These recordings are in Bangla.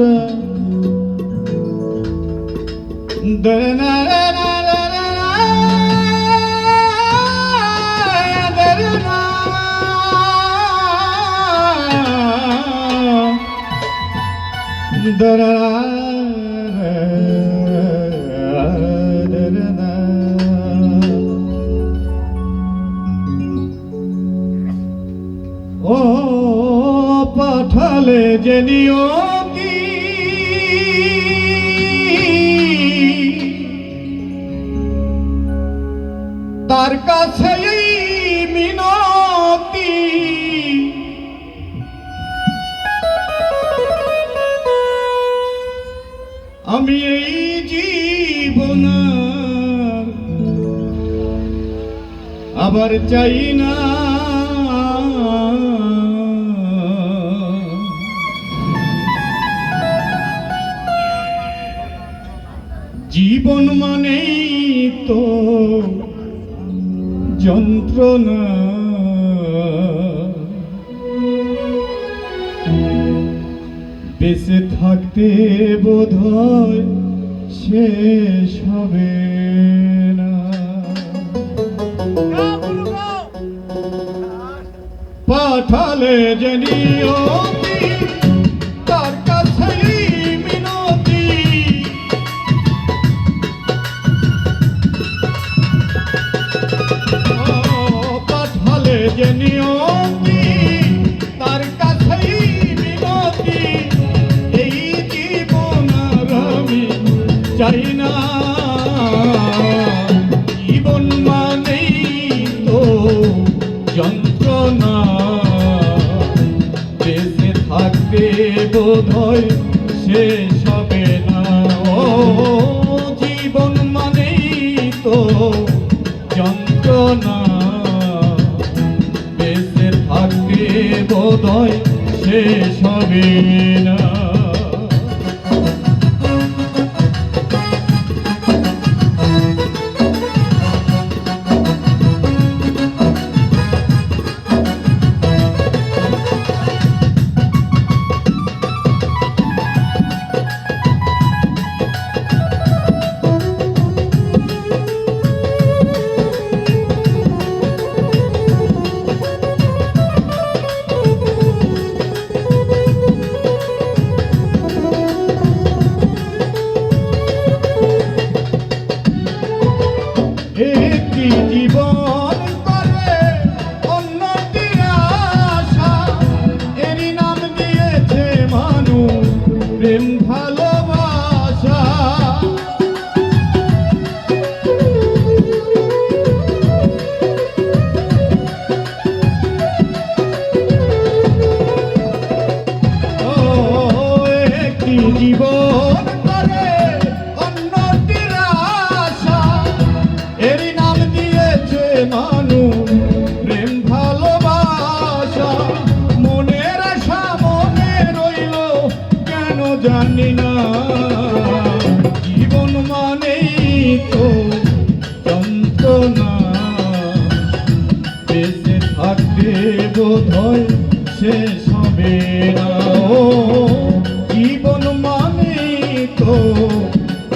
ও পাঠালে যে নিয়তি আমি এই জীবন আবার চাই না। জীবন মানেই তো যন্ত্রণা। বেঁচে থাকতে বোধ হয় শেষ হবে না। পাঠালে যে যন্ত্রণা বেঁচে থাকতে বোধ হয় শেষ হবে না। ও জীবন মানেই তো যন্ত্রণা। বেঁচে থাকতে বোধ হয় শেষ হবে না। প্রেম ভালোবাসা জানি না। জীবন মানেই তো যন্ত্রণা। বেঁচে থাকতে বোধ হয় শেষ হবে জীবন মানেই তো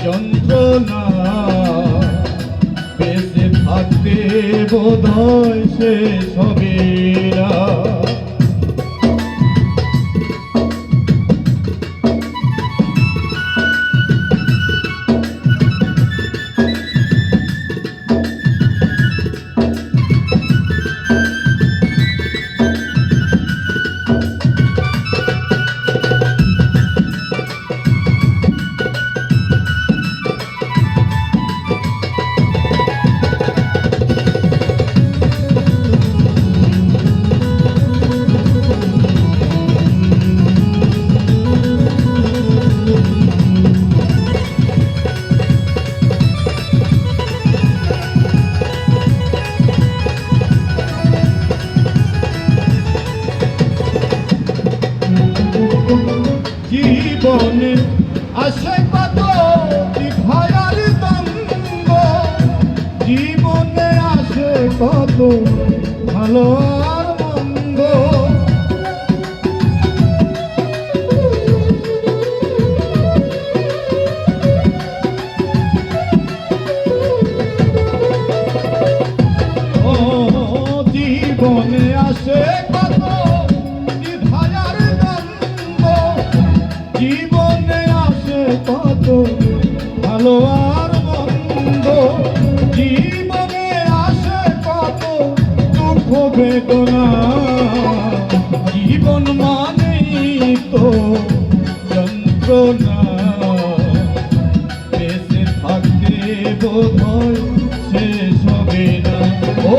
যন্ত্রণা। বেঁচে থাকতে বোধ হয় শেষ হবে কত ভালো বেদনা জীবন মানেই তো যন্ত্রণা। বেঁচে থাকতে বোধ শেষ হবে না। ও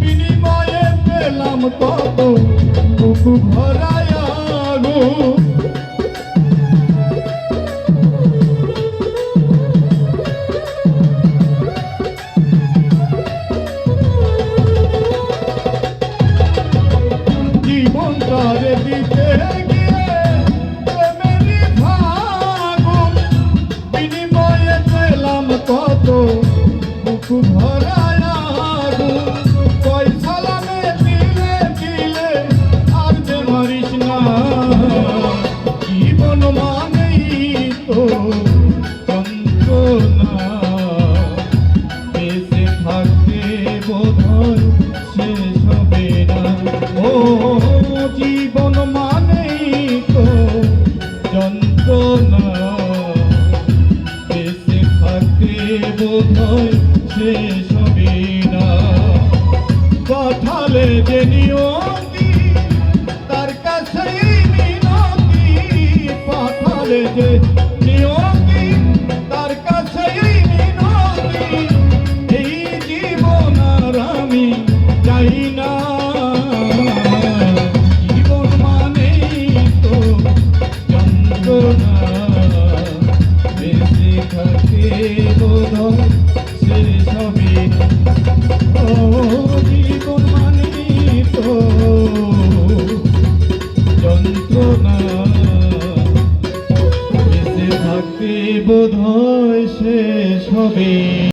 বিনিময়ে পেলাম তত বুকু ভরায়। শেষ হবে না পাঠালে যে নিয়তি, তার কাছেই মিনতি। পাঠালে যে নিয়তি, তার কাছেই মিনতি। এই জীবন আর আমি চাই না। জীবন মানেই তো যন্ত্রণা, বেঁচে থাকে বোধ না। ও জীবন মানেই তো বোধ হয় শেষ হবে।